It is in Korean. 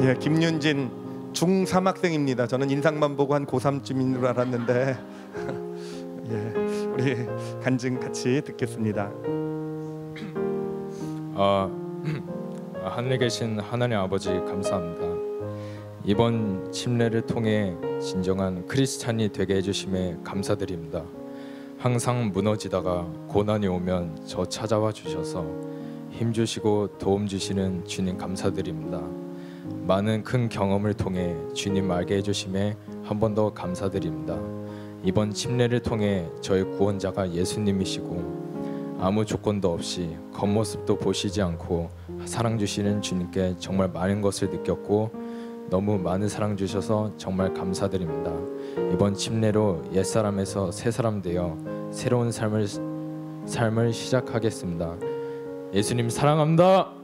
예, 김윤진 중3 학생입니다. 저는 인상만 보고 한 고3쯤인 줄 알았는데 예, 우리 간증 같이 듣겠습니다. 아, 하늘에 계신 하나님 아버지 감사합니다. 이번 침례를 통해 진정한 크리스찬이 되게 해주심에 감사드립니다. 항상 무너지다가 고난이 오면 저 찾아와 주셔서 힘 주시고 도움 주시는 주님 감사드립니다. 많은 큰 경험을 통해 주님 알게 해주심에 한 번 더 감사드립니다. 이번 침례를 통해 저의 구원자가 예수님이시고 아무 조건도 없이 겉모습도 보시지 않고 사랑 주시는 주님께 정말 많은 것을 느꼈고 너무 많은 사랑 주셔서 정말 감사드립니다. 이번 침례로 옛사람에서 새사람 되어 새로운 삶을 삶을 시작하겠습니다. 예수님 사랑합니다.